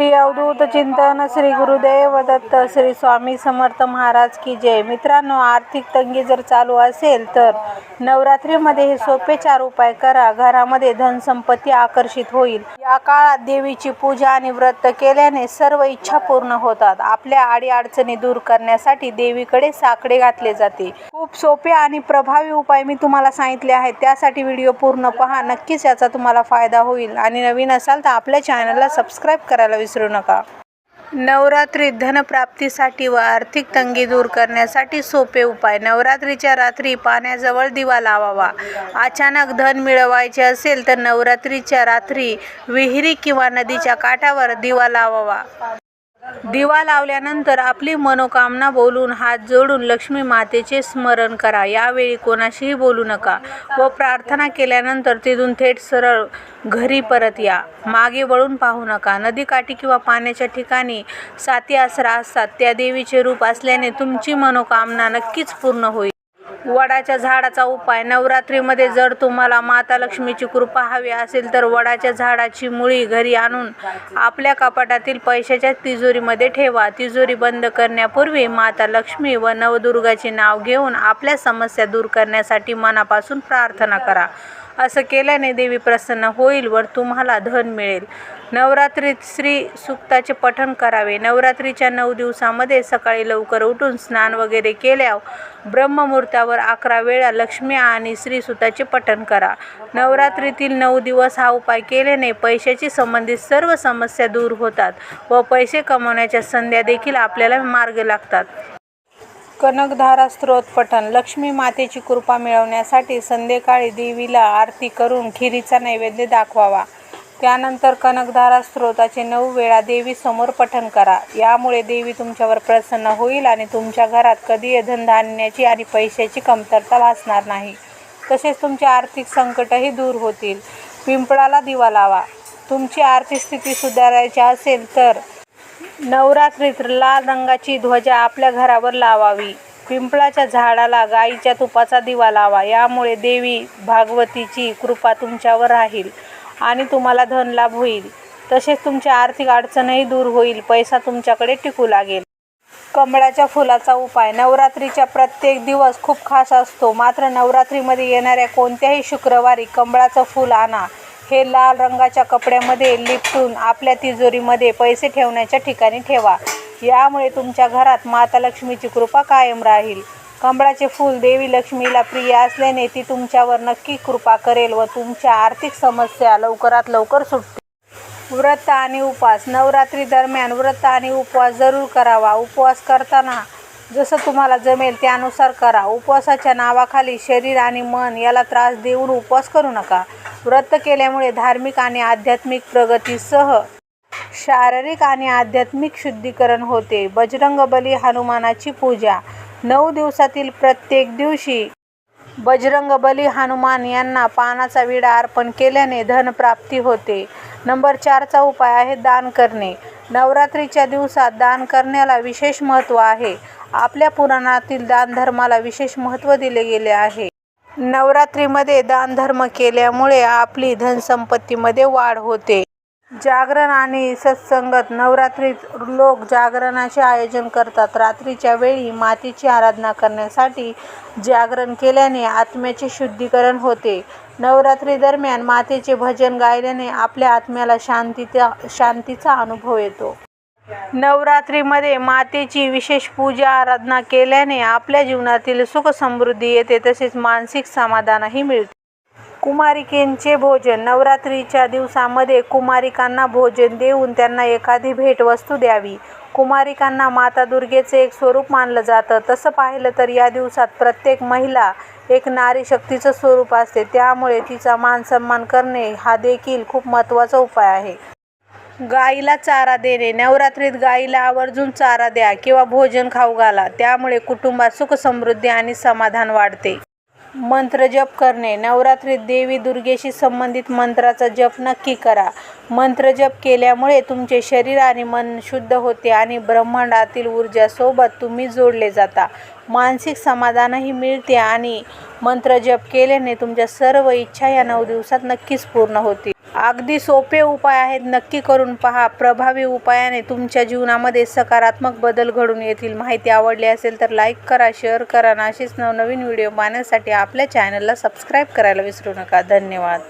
श्री अवधूत चिंतन श्री गुरुदेव दत्त श्री स्वामी समर्थ महाराज की जय. मित्रांनो आर्थिक तंगी जर चालू असेल तर नवरात्रीमध्ये हे सोपे चार उपाय करा. घरामध्ये धनसंपत्ती आकर्षित होईल. या काळात देवीची पूजा आणि व्रत केल्याने सर्व इच्छा पूर्ण होतात. आपल्या अडीअडचणी दूर करण्यासाठी देवीकडे साकडे घातले जाते. खूप सोपे आणि प्रभावी उपाय मी तुम्हाला सांगितले आहेत. त्यासाठी व्हिडिओ पूर्ण पहा. नक्कीच याचा तुम्हाला फायदा होईल. आणि नवीन असाल तर आपल्या चॅनलला सबस्क्राईब करायला विसरू नका. नवरात्रीत धनप्राप्तीसाठी व आर्थिक तंगी दूर करण्यासाठी सोपे उपाय. नवरात्रीच्या रात्री पाण्याजवळ दिवा लावावा. अचानक धन मिळवायचे असेल तर नवरात्रीच्या रात्री विहिरी किंवा नदीच्या काठावर दिवा लावावा. दिवा लावल्यानंतर आपली मनोकामना बोलून हात जोडून लक्ष्मी मातेचे स्मरण करा. यावेळी कोणाशीही बोलू नका व प्रार्थना केल्यानंतर तिथून थेट सरळ घरी परत या. मागे वळून पाहू नका. नदीकाठी किंवा पाण्याच्या ठिकाणी साती आसरा असतात. त्या देवीचे रूप असल्याने तुमची मनोकामना नक्कीच पूर्ण होईल. वडाच्या झाडाचा उपाय. नवरात्रीमध्ये जर तुम्हाला माता लक्ष्मीची कृपा हवी असेल तर वडाच्या झाडाची मुळी घरी आणून आपल्या कपाटातील पैशाच्या तिजोरीमध्ये ठेवा. तिजोरी बंद करण्यापूर्वी माता लक्ष्मी व नवदुर्गाचे नाव घेऊन आपल्या समस्या दूर करण्यासाठी मनापासून प्रार्थना करा. असं केल्याने देवी प्रसन्न होईल वर तुम्हाला धन मिळेल. नवरात्रीत श्री सुक्ताचे पठण करावे. नवरात्रीच्या नऊ दिवसामध्ये सकाळी लवकर उठून स्नान वगैरे केल्यावर ब्रह्ममुहूर्तावर अकरा वेळा लक्ष्मी आणि श्रीसुताचे पठण करा. नवरात्रीतील नऊ दिवस हा उपाय केल्याने पैशाची संबंधित सर्व समस्या दूर होतात व पैसे कमवण्याच्या संध्या देखील आपल्याला मार्ग लागतात. कनकधारा स्तोत्र पठण. लक्ष्मी मातेची कृपा मिळवण्यासाठी संध्याकाळी देवीला आरती करून खिरीचा नैवेद्य दाखवावा. त्यानंतर कनकधारा स्त्रोताचे नऊ वेळा देवी समोर पठण करा. यामुळे देवी तुमच्यावर प्रसन्न होईल आणि तुमच्या घरात कधी धनधान्याची आणि पैशाची कमतरता भासणार नाही. तसेच तुमचे आर्थिक संकटही दूर होतील. पिंपळाला दिवा लावा. तुमची आर्थिक स्थिती सुधारायची असेल तर नवरात्रीत लाल रंगाची ध्वजा आपल्या घरावर लावावी. पिंपळाच्या झाडाला गाईच्या तुपाचा दिवा लावा. यामुळे देवी भागवतीची कृपा तुमच्यावर राहील आणि तुम्हाला धनलाभ होईल. तसेच तुमची आर्थिक अडचणही दूर होईल. पैसा तुमच्याकडे टिकू लागेल. कमळाच्या फुलाचा उपाय. नवरात्रीच्या प्रत्येक दिवस खूप खास असतो. मात्र नवरात्रीमध्ये येणाऱ्या कोणत्याही शुक्रवारी कमळाचं फूल आणा. हे लाल रंगाच्या कपड्यामध्ये लिपटून आपल्या तिजोरीमध्ये पैसे ठेवण्याच्या ठिकाणी ठेवा. यामुळे तुमच्या घरात माता लक्ष्मीची कृपा कायम राहील. कमळाचे फूल देवी लक्ष्मीला प्रिय असल्याने ती तुमच्यावर नक्की कृपा करेल व तुमच्या आर्थिक समस्या लवकरात लवकर सुटतील. व्रत आणि उपवास. नवरात्री दरम्यान व्रत आणि उपवास जरूर करावा. उपवास करताना जसं तुम्हाला जमेल त्यानुसार करा. उपवासाच्या नावाखाली शरीर आणि मन याला त्रास देऊन उपवास करू नका. व्रत केल्यामुळे धार्मिक आणि आध्यात्मिक प्रगतीसह शारीरिक आणि आध्यात्मिक शुद्धीकरण होते. बजरंगबली हनुमानाची पूजा. नऊ दिवसातील प्रत्येक दिवशी बजरंगबली हनुमान यांना पानाचा विडा अर्पण केल्याने धनप्राप्ती होते. नंबर चारचा उपाय आहे दान करणे. नवरात्रीच्या दिवसात दान करण्याला विशेष महत्त्व आहे. आपल्या पुराणातील दानधर्माला विशेष महत्त्व दिले गेले आहे. नवरात्रीमध्ये दानधर्म केल्यामुळे आपली धनसंपत्तीमध्ये वाढ होते. जागरण आणि सत्संगत नवरात्रीत लोक जागरणाचे आयोजन करतात. रात्रीच्या वेळी मातेची आराधना करण्यासाठी जागरण केल्याने आत्म्याचे शुद्धीकरण होते. नवरात्री दरम्यान मातेचे भजन गायल्याने आपल्या आत्म्याला शांतीचा शांतीचा अनुभव येतो. नवरात्रीमध्ये मातेची विशेष पूजा आराधना केल्याने आपल्या जीवनातील सुख समृद्धी येते तसेच मानसिक समाधानही मिळते. कुमारिकेंचे भोजन नवरात्रीच्या दिवसामध्ये कुमारिकांना भोजन देऊन त्यांना एखादी भेटवस्तू द्यावी. कुमारिकांना माता दुर्गेचे एक स्वरूप मानलं जातं. तसं पाहिलं तर या दिवसात प्रत्येक महिला एक नारी शक्तीचं स्वरूप असते. त्यामुळे तिचा मान सन्मान करणे हा देखील खूप महत्त्वाचा उपाय आहे. गाईला चारा देणे नवरात्रीत गाईला आवर्जून चारा द्या किंवा भोजन खाऊ घाला त्यामुळे कुटुंबात सुख समृद्धी आणि समाधान वाढते. मंत्र जप करणे नवरात्रीत देवी दुर्गेशी संबंधित मंत्राचा जप नक्की करा. मंत्र जप केल्यामुळे तुमचे शरीर आणि मन शुद्ध होते आणि ब्रह्मांडातील ऊर्जासोबत तुम्ही जोडले जाता. मानसिक समाधानही मिळते आणि मंत्र जप केल्याने तुमच्या सर्व इच्छा या नऊ दिवसात नक्कीच पूर्ण होतील. अगदी सोपे उपाय आहेत. नक्की करून पहा. प्रभावी उपायाने तुमच्या जीवनामध्ये सकारात्मक बदल घडून येतील. माहिती आवडली असेल तर लाईक करा शेअर करा आणि अशीच नवनवीन व्हिडिओ पाहण्यासाठी आपल्या चॅनलला सबस्क्राईब करायला विसरू नका. धन्यवाद.